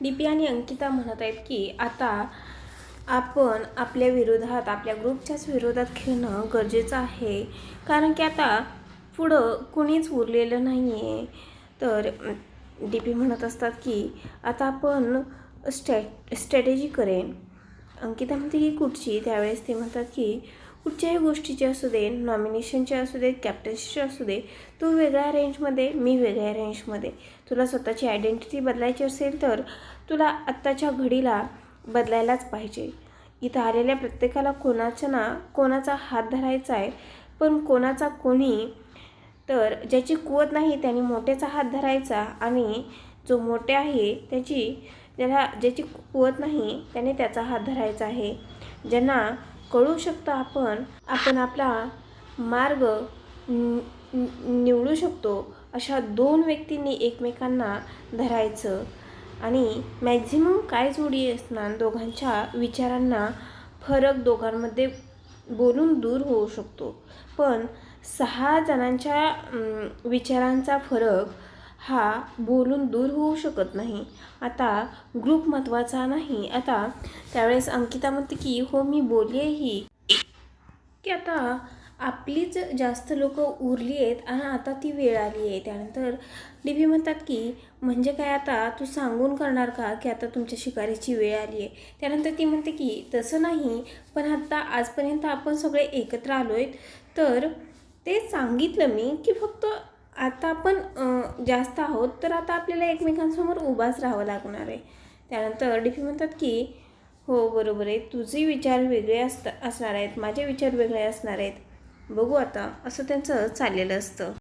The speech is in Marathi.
डीपी आणि अंकिता म्हणत आहेत की आता आपण आपल्या विरोधात आपल्या ग्रुपच्याच विरोधात खेळणं गरजेचं आहे. कारण की आता पुढं कुणीच उरलेलं नाही आहे तर डी पी म्हणत असतात की आता आपण स्ट्रॅ स्ट्रॅटेजी करेन. अंकिता म्हणते की कुठची? त्यावेळेस ते म्हणतात की कुठच्याही गोष्टीचे असू दे नॉमिनेशनचे असू दे कॅप्टन्सीचे असू दे तू वेगळ्या रेंजमध्ये मी वेगळ्या रेंजमध्ये तुला स्वतःची आयडेंटिटी बदलायची असेल तर तुला आत्ताच्या घडीला बदलायलाच पाहिजे. इथं आलेल्या प्रत्येकाला कोणाचा ना कोणाचा हात धरायचा आहे पण कोणाचा कोणी तर ज्याची कुवत नाही त्याने मोठ्याचा हात धरायचा आणि जो मोठे आहे त्याची ज्याला ज्याची कुवत नाही त्याने त्याचा हात धरायचा आहे. ज्यांना कळू शकतं आपण आपण आपला मार्ग नि- निवडू शकतो अशा दोन व्यक्तींनी एकमेकांना धरायचं. आणि मॅक्झिमम काय जोडी असणार दोघांच्या विचारांना फरक दोघांमध्ये बोलून दूर होऊ शकतो. पण सहा जणांच्या विचारांचा फरक हा बोलून दूर होऊ शकत नाही. आता ग्रुप महत्त्वाचा नाही. आता त्यावेळेस अंकिता म्हणते की हो मी बोललेही की आता आपलीच जास्त लोक उरली आहेत आणि आता ती वेळ आली आहे. त्यानंतर डीबी म्हणतात की म्हणजे काय आता तू सांगून करणार का की आता तुमच्या शिकारीची वेळ आली आहे? त्यानंतर ती म्हणते की तसं नाही पण आता आजपर्यंत आपण सगळे एकत्र आलो आहेत तर ते सांगितलं मी की फक्त आता आपण जास्त आहोत तर आता आपल्याला एकमेकांसमोर उभाच राहावं लागणार आहे. त्यानंतर डी म्हणतात की हो बरोबर आहे. तुझे विचार वेगळे असता असणार आहेत. माझे विचार वेगळे असणार आहेत. बघू आता. असं त्यांचं चाललेलं असतं.